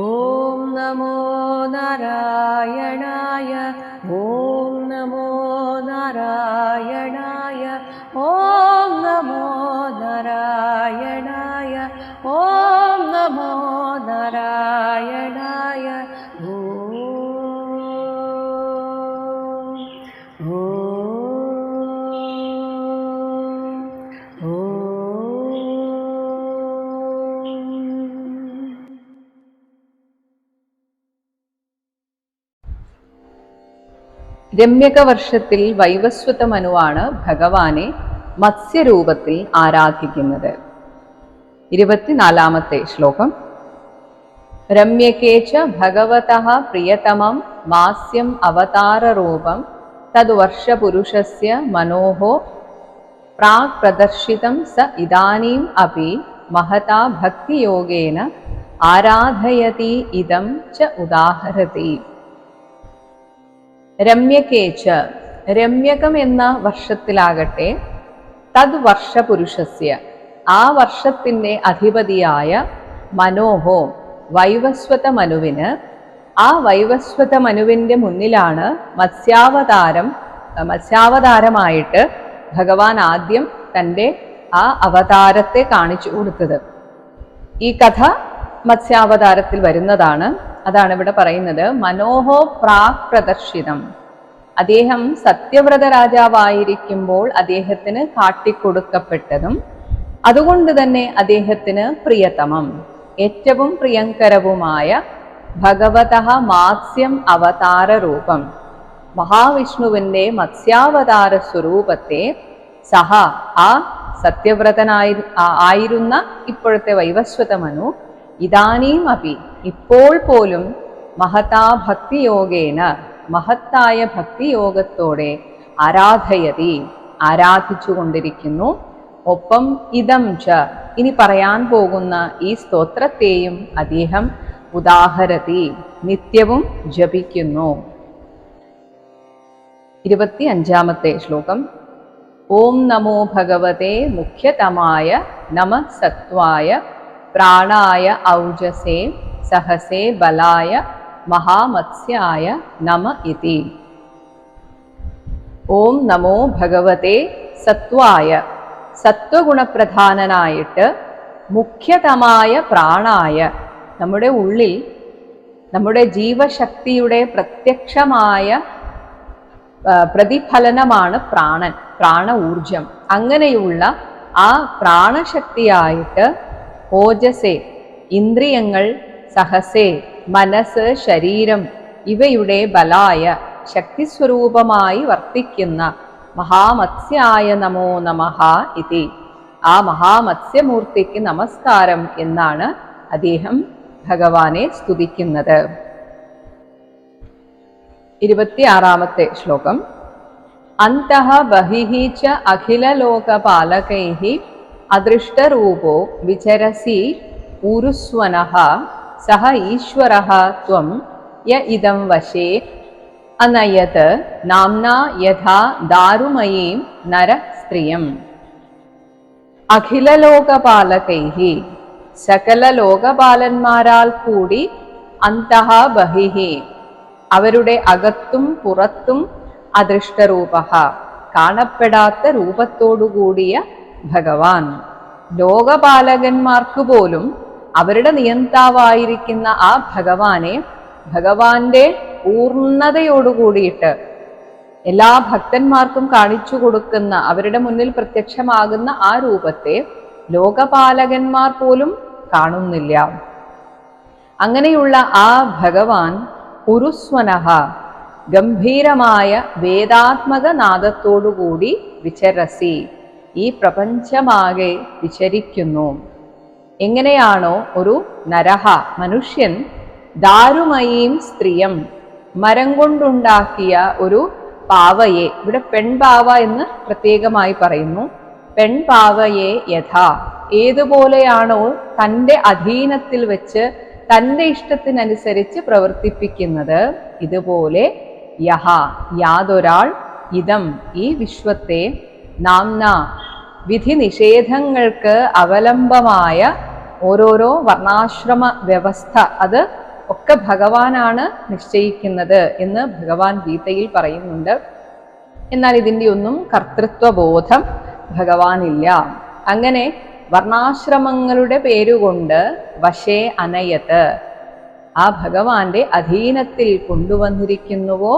ॐ नमो नारायणाय രമ്യക വർഷത്തിൽ വൈവസ്വത മനുവാണ് ഭഗവാനെ മത്സ്യരൂപത്തിൽ ആരാധിക്കുന്നത്. ഇരുപത്തിനാലാമത്തെ ശ്ലോകം. രമ്യകേച്ച ഭഗവത പ്രിയതമം മാസ്യം അവതാരരൂപം തദ്വർഷപുരുഷസ്യ മനോഹോ പ്രാക് പ്രദർശിതം സ ഇദാനീം അപി മഹതാ ഭക്തിയോഗേന ആരാധയതി ഇതം ച ഉദാഹരതി. രമ്യകേച്ച രമ്യകം എന്ന വർഷത്തിലാകട്ടെ തദ് വർഷപുരുഷസ്യ. ആ വർഷത്തിന്റെ അധിപതിയായ മനോഹോ വൈവസ്വത മനുവിന് ആ വൈവസ്വത മനുവിന്റെ മുന്നിലാണ് മത്സ്യാവതാരം മത്സ്യാവതാരമായിട്ട് ഭഗവാൻ ആദ്യം തന്റെ ആ അവതാരത്തെ കാണിച്ചു കൊടുത്തത്. ഈ കഥ മത്സ്യാവതാരത്തിൽ വരുന്നതാണ്. അതാണ് ഇവിടെ പറയുന്നത്. മനോഹോ പ്രാക് പ്രദർശിതം. അദ്ദേഹം സത്യവ്രത രാജാവായിരിക്കുമ്പോൾ അദ്ദേഹത്തിന് കാട്ടിക്കൊടുക്കപ്പെട്ടതും അതുകൊണ്ട് തന്നെ അദ്ദേഹത്തിന് പ്രിയതമം. ഏറ്റവും പ്രിയങ്കരവുമായ ഭഗവത മാത്സ്യം അവതാര രൂപം മഹാവിഷ്ണുവിന്റെ മത്സ്യാവതാര സ്വരൂപത്തെ സഹ ആ സത്യവ്രതനായി ആയിരുന്ന ഇപ്പോഴത്തെ വൈവസ്വത മനു ഇതാനീം അപി. ഇപ്പോൾ പോലും മഹതാ ഭക്തിയോഗേന മഹത്തായ ഭക്തിയോഗത്തോടെ ആരാധയതി ആരാധിച്ചുകൊണ്ടിരിക്കുന്നു. ഒപ്പം ഇതം ച. ഇനി പറയാൻ പോകുന്ന ഈ സ്തോത്രത്തെയും അദ്ദേഹം ഉദാഹരതി നിത്യവും ജപിക്കുന്നു. ഇരുപത്തി അഞ്ചാമത്തെ ശ്ലോകം. ഓം നമോ ഭഗവതേ മുഖ്യതമായ നമ സത്വായ പ്രാണായ ഔജസേ സഹസേ ബലായ മഹാമത്സ്യായ നമ ഇതി. ഓം നമോ ഭഗവതേ സത്വായ. സത്വഗുണപ്രധാനനായിട്ട് മുഖ്യതമായ പ്രാണായ. നമ്മുടെ ഉള്ളിൽ നമ്മുടെ ജീവശക്തിയുടെ പ്രത്യക്ഷമായ പ്രതിഫലനമാണ് പ്രാണൻ പ്രാണ ഊർജം അങ്ങനെയുള്ള ആ പ്രാണശക്തിയായിട്ട് ഓജസേ ഇന്ദ്രിയങ്ങൾ സഹസേ മനസ്സ് ശരീരം ഇവയുടെ ബലായ ശക്തിസ്വരൂപമായി വർത്തിക്കുന്ന മഹാമത്സ്യായ നമോ നമഃ ഇതി. ആ മഹാമത്സ്യമൂർത്തിക്ക് നമസ്കാരം എന്നാണ് അദ്ദേഹം ഭഗവാനെ സ്തുതിക്കുന്നത്. ഇരുപത്തിയാറാമത്തെ ശ്ലോകം. അന്തഃ ബഹിഹി ച അഖിലലോകപാലകൈः അദൃഷ്ടരൂപോ വിചരസി ഊരുസ്വനഃ സഹ ഈശ്വരഃ ത്വം യ ഇദം വശേ അനയത് നാംനാ യഥാ ദാരുമയീം നര സ്ത്രിയം അഖിലലോകപാലകൈഹി സകലലോകപാലന്മാരാൽ കൂടി അന്തഃ ബഹിഹി അവരുടെ അകത്തും പുറത്തും അദൃഷ്ടരൂപ കാണപ്പെടാത്ത രൂപത്തോടുകൂടിയ ഭഗവാൻ. ലോകപാലകന്മാർക്ക് പോലും അവരുടെ നിയന്താവായിരിക്കുന്ന ആ ഭഗവാനെ ഭഗവാന്റെ പൂർണതയോടുകൂടിയിട്ട് എല്ലാ ഭക്തന്മാർക്കും കാണിച്ചു കൊടുക്കുന്ന അവരുടെ മുന്നിൽ പ്രത്യക്ഷമാകുന്ന ആ രൂപത്തെ ലോകപാലകന്മാർ പോലും കാണുന്നില്ല. അങ്ങനെയുള്ള ആ ഭഗവാൻ കുരുസ്വനഹ ഗംഭീരമായ വേദാത്മക നാദത്തോടുകൂടി വിചരസി. ഈ പ്രപഞ്ചമാകെ വിചരിക്കുന്നു. എങ്ങനെയാണോ ഒരു നരഹ മനുഷ്യൻ ദാരുമയീം സ്ത്രീയം മരം കൊണ്ടുണ്ടാക്കിയ ഒരു പാവയെ ഇവിടെ പെൺപാവ എന്ന് പ്രത്യേകമായി പറയുന്നു. പെൺപാവയെ യഥാ ഏതുപോലെയാണോ തന്റെ അധീനത്തിൽ വെച്ച് തന്റെ ഇഷ്ടത്തിനനുസരിച്ച് പ്രവർത്തിപ്പിക്കുന്നത്. ഇതുപോലെ യഹ യാതൊരാൾ ഇതം ഈ വിശ്വത്തെ നാംന വിധി നിഷേധങ്ങൾക്ക് അവലംബമായ ഓരോരോ വർണാശ്രമ വ്യവസ്ഥ അത് ഒക്കെ ഭഗവാനാണ് നിശ്ചയിക്കുന്നത് എന്ന് ഭഗവാൻ ഗീതയിൽ പറയുന്നുണ്ട്. എന്നാൽ ഇതിന്റെ ഒന്നും കർത്തൃത്വബോധം ഭഗവാനില്ല. അങ്ങനെ വർണാശ്രമങ്ങളുടെ പേരുകൊണ്ട് വശേ അനയത്ത് ആ ഭഗവാന്റെ അധീനത്തിൽ കൊണ്ടുവന്നിരിക്കുന്നുവോ?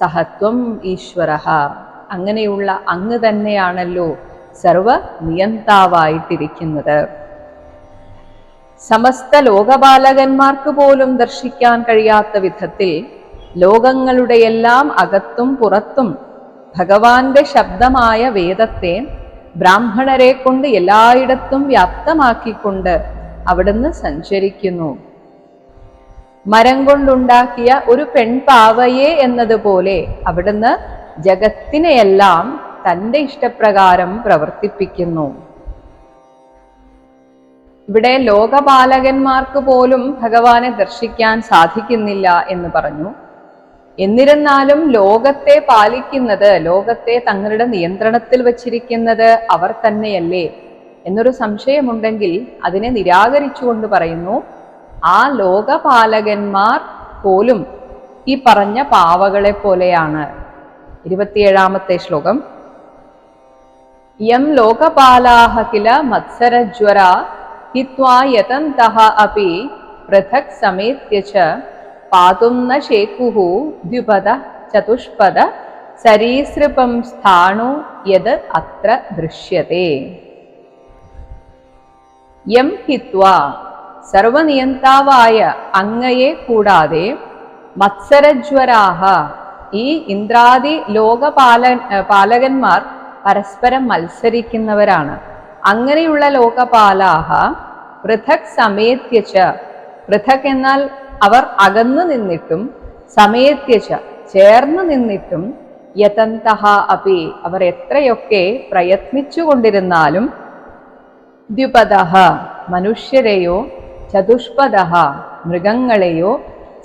സഹത്വം ഈശ്വര അങ്ങനെയുള്ള അങ്ങ് തന്നെയാണല്ലോ സർവ നിയന്താവായിട്ടിരിക്കുന്നത് സമസ്ത ലോകപാലകന്മാർക്ക് പോലും ദർശിക്കാൻ കഴിയാത്ത വിധത്തിൽ ലോകങ്ങളുടെ എല്ലാം അകത്തും പുറത്തും ഭഗവാന്റെ ശബ്ദമായ വേദത്തെ ബ്രാഹ്മണരെ കൊണ്ട് എല്ലായിടത്തും വ്യാപ്തമാക്കിക്കൊണ്ട് അവിടുന്ന് സഞ്ചരിക്കുന്നു. മരം കൊണ്ടുണ്ടാക്കിയ ഒരു പെൺപാവയെ എന്നതുപോലെ അവിടുന്ന് ജഗത്തിനെയെല്ലാം തന്റെ ഇഷ്ടപ്രകാരം പ്രവർത്തിപ്പിക്കുന്നു. ഇവിടെ ലോകപാലകന്മാർക്ക് പോലും ഭഗവാനെ ദർശിക്കാൻ സാധിക്കുന്നില്ല എന്ന് പറഞ്ഞു. എന്നിരുന്നാലും ലോകത്തെ പാലിക്കുന്നത് ലോകത്തെ തങ്ങളുടെ നിയന്ത്രണത്തിൽ വച്ചിരിക്കുന്നത് അവർ തന്നെയല്ലേ? എന്നൊരു സംശയമുണ്ടെങ്കിൽ അതിനെ നിരാകരിച്ചുകൊണ്ട് പറയുന്നു ആ ലോകപാലകന്മാർ പോലും ഈ പറഞ്ഞ പാവകളെ പോലെയാണ് ഇരുപത്തിയേഴാമത്തെ ശ്ലോകം. യം ലോകപാലാഹ കില മത്സരജ്വര ഹിത്വാ യതന്തഃ അപി പൃഥക് സമേത്യ ച പാതും ന ശേക്കുഹു ദ്വിപദ ചതുഷ്പദ സരീസൃപം സ്ഥാണു യത് അത്ര ദൃശ്യത്തെ. യം ഹിത്വാ സർവനിയന്താവായ അങ്ങയെ കൂടാതെ മത്സരജ്വരാഹ ഈ ഇന്ദ്രാദി ലോകപാല പാലകന്മാർ പരസ്പരം മത്സരിക്കുന്നവരാണ്. അങ്ങനെയുള്ള ലോകപാലാഹ പൃഥക് സമേത്യച്ച പൃഥക് എന്നാൽ അവർ അകന്നു നിന്നിട്ടും സമേത്യച്ച ചേർന്ന് നിന്നിട്ടും യതന്തഹ അപി അവർ എത്രയൊക്കെ പ്രയത്നിച്ചു കൊണ്ടിരുന്നാലും ദ്വിപദ മനുഷ്യരെയോ ചതുഷ്പദ മൃഗങ്ങളെയോ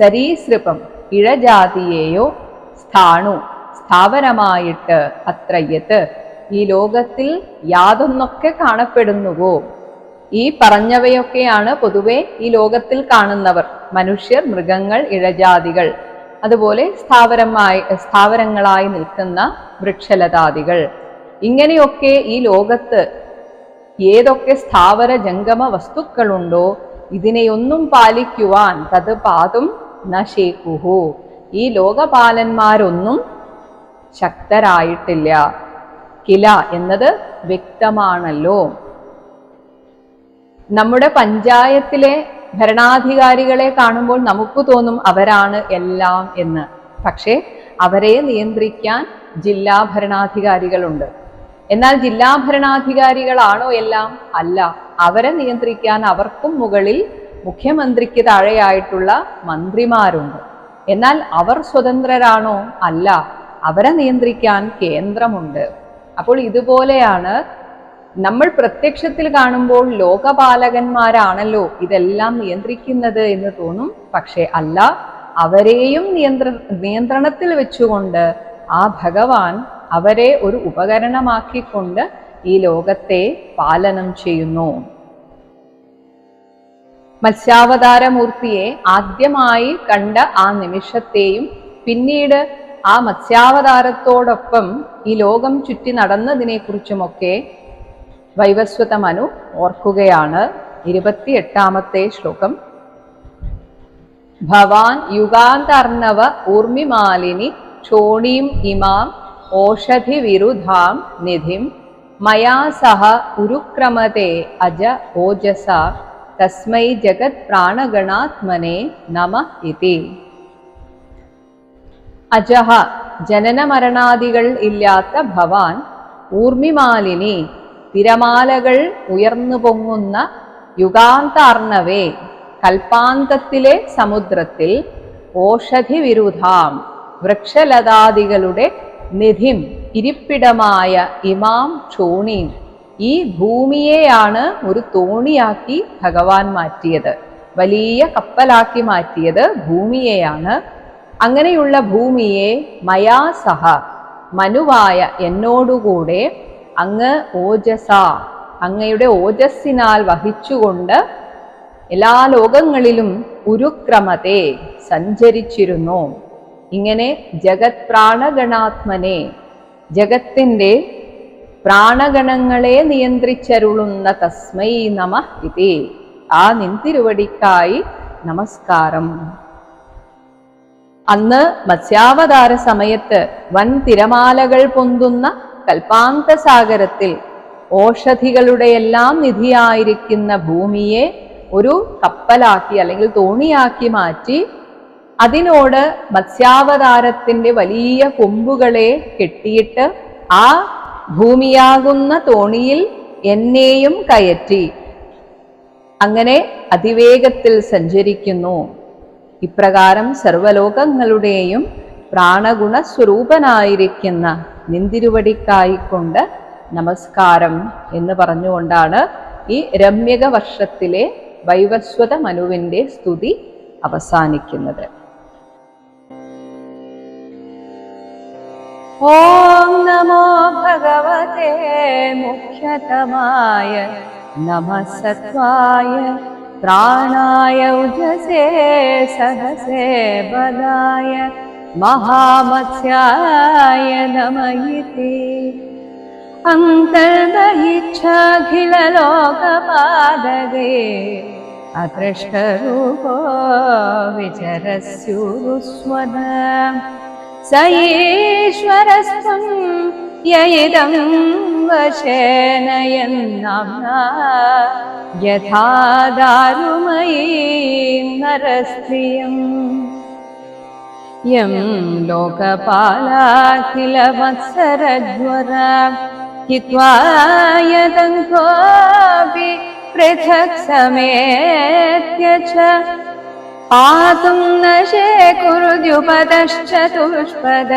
സരീസൃപം ഇഴജാതിയെയോ സ്ഥാണു. സ്ഥാവരമായിട്ട് അത്രയത്ത് ഈ ലോകത്തിൽ യാതൊന്നൊക്കെ കാണപ്പെടുന്നുവോ? ഈ പറഞ്ഞവയൊക്കെയാണ് പൊതുവെ ഈ ലോകത്തിൽ കാണുന്നവർ. മനുഷ്യർ മൃഗങ്ങൾ ഇഴജാതികൾ. അതുപോലെ സ്ഥാവരമായി സ്ഥാവരങ്ങളായി നിൽക്കുന്ന വൃക്ഷലതാദികൾ. ഇങ്ങനെയൊക്കെ ഈ ലോകത്ത് ഏതൊക്കെ സ്ഥാവര ജംഗമ വസ്തുക്കളുണ്ടോ ഇതിനെയൊന്നും പാലിക്കുവാൻ തത് പാതും നശേക്കുഹു ഈ ലോകപാലന്മാരൊന്നും ശക്തരായിട്ടില്ല. കില എന്നത് വ്യക്തമാണല്ലോ. നമ്മുടെ പഞ്ചായത്തിലെ ഭരണാധികാരികളെ കാണുമ്പോൾ നമുക്ക് തോന്നും അവരാണ് എല്ലാം എന്ന്. പക്ഷേ അവരെ നിയന്ത്രിക്കാൻ ജില്ലാ ഭരണാധികാരികളുണ്ട്. എന്നാൽ ജില്ലാ ഭരണാധികാരികളാണോ എല്ലാം? അല്ല. അവരെ നിയന്ത്രിക്കാൻ അവർക്കും മുകളിൽ മുഖ്യമന്ത്രിക്ക് താഴെയായിട്ടുള്ള മന്ത്രിമാരുണ്ട്. എന്നാൽ അവർ സ്വതന്ത്രരാണോ? അല്ല. അവരെ നിയന്ത്രിക്കാൻ കേന്ദ്രമുണ്ട്. അപ്പോൾ ഇതുപോലെയാണ് നമ്മൾ പ്രത്യക്ഷത്തിൽ കാണുമ്പോൾ ലോകപാലകന്മാരാണല്ലോ ഇതെല്ലാം നിയന്ത്രിക്കുന്നത് എന്ന് തോന്നും. പക്ഷെ അല്ല അവരെയും നിയന്ത്ര നിയന്ത്രണത്തിൽ വെച്ചുകൊണ്ട് ആ ഭഗവാൻ അവരെ ഒരു ഉപകരണമാക്കിക്കൊണ്ട് ഈ ലോകത്തെ പാലനം ചെയ്യുന്നു. മത്സ്യാവതാരമൂർത്തിയെ ആദ്യമായി കണ്ട ആ നിമിഷത്തെയും പിന്നീട് ആ മത്സ്യാവതാരത്തോടൊപ്പം ഈ ലോകം ചുറ്റി നടന്നതിനെക്കുറിച്ചുമൊക്കെ വൈവസ്വത മനു ഓർക്കുകയാണ്. ഇരുപത്തിയെട്ടാമത്തെ ശ്ലോകം. ഭവാൻ യുഗാന്തർണവ ഊർമിമാലിനി ക്ഷോണീം ഇമാം ഓഷധി വിരുദ്ധാം നിധിം. മയാ സഹ ഉരുക്രമതേ അജ ഓജസ തസ്മൈ ജഗത് പ്രാണഗണാത്മനെ നമ ഇതി. അജഹ ജനനമരണാദികൾ ഇല്ലാത്ത ഭവാൻ ഊർമിമാലിനി തിരമാലകൾ ഉയർന്നു പൊങ്ങുന്ന യുഗാന്താർണവേ കൽപ്പാന്തത്തിലെ സമുദ്രത്തിൽ ഓഷധി വിരുധാം വൃക്ഷലതാദികളുടെ നിധിം ഇരിപ്പിടമായ ഇമാം ക്ഷോണീം. ഈ ഭൂമിയെയാണ് ഒരു തോണിയാക്കി ഭഗവാൻ മാറ്റിയത്. വലിയ കപ്പലാക്കി മാറ്റിയത് ഭൂമിയെയാണ്. അങ്ങനെയുള്ള ഭൂമിയെ മയാ സഹ മനുവായ എന്നോടുകൂടെ അങ്ങ് ഓജസ അങ്ങയുടെ ഓജസ്സിനാൽ വഹിച്ചുകൊണ്ട് എല്ലാ ലോകങ്ങളിലും ഉരുക്രമത്തെ സഞ്ചരിച്ചിരുന്നു. ഇങ്ങനെ ജഗത് പ്രാണഗണാത്മനെ ജഗത്തിന്റെ പ്രാണഗണങ്ങളെ നിയന്ത്രിച്ചരുളുന്ന തസ്മൈ നമ ഇതി. ആ നിന്തിരുവടിക്കായി നമസ്കാരം. അന്ന് മത്സ്യാവതാര സമയത്ത് വൻ തിരമാലകൾ പൊന്തുന്ന കൽപ്പാന്തസാഗരത്തിൽ ഓഷധികളുടെയെല്ലാം നിധിയായിരിക്കുന്ന ഭൂമിയെ ഒരു കപ്പലാക്കി അല്ലെങ്കിൽ തോണിയാക്കി മാറ്റി അതിനോട് മത്സ്യാവതാരത്തിന്റെ വലിയ കൊമ്പുകളെ കെട്ടിയിട്ട് ആ ഭൂമിയാകുന്ന തോണിയിൽ എന്നെയും കയറ്റി. അങ്ങനെ അതിവേഗത്തിൽ സഞ്ചരിക്കുന്നു. ഇപ്രകാരം സർവലോകങ്ങളുടെയും പ്രാണഗുണ സ്വരൂപനായിരിക്കുന്ന നിന്തിരുവടിക്കായിക്കൊണ്ട് നമസ്കാരം എന്ന് പറഞ്ഞുകൊണ്ടാണ് ഈ രമ്യക വർഷത്തിലെ വൈവസ്വത മനുവിന്റെ സ്തുതി അവസാനിക്കുന്നത്. ॐ नमो भगवते मुख्यतमाय नमः सत्त्वाय प्राणाय उजसे सहसे बलाय महामत्स्याय नम इति अङ्कर्मखिलोकमाददे अकृष्टरूपो विचरस्युस्वदम् स ईश्वरस्त्वं ययिदं वशेन यन्नाम्ना यथा दारुमयीं नरस्त्रियम् यं लोकपालाखिलवत्सरज्वरा हित्वा यदङ्कोऽपि पृथक् समेत्य च पातुं न शेकुरुद्युपदश्चतुष्पद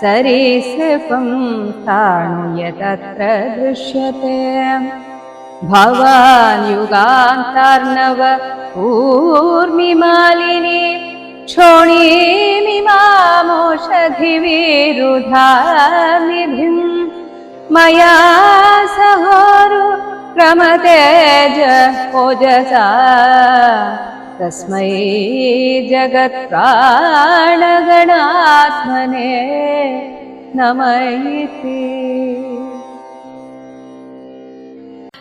सरीसृपं स्थाणुय तत्र दृश्यते। भवान् युगान्तार्णव ऊर्मिमालिनी क्षोणीमिमामोषधिविरुधानिधिं मया सहोरु क्रमतेज ओजसा तस्मै जगत्प्राणगणात्मने नम इति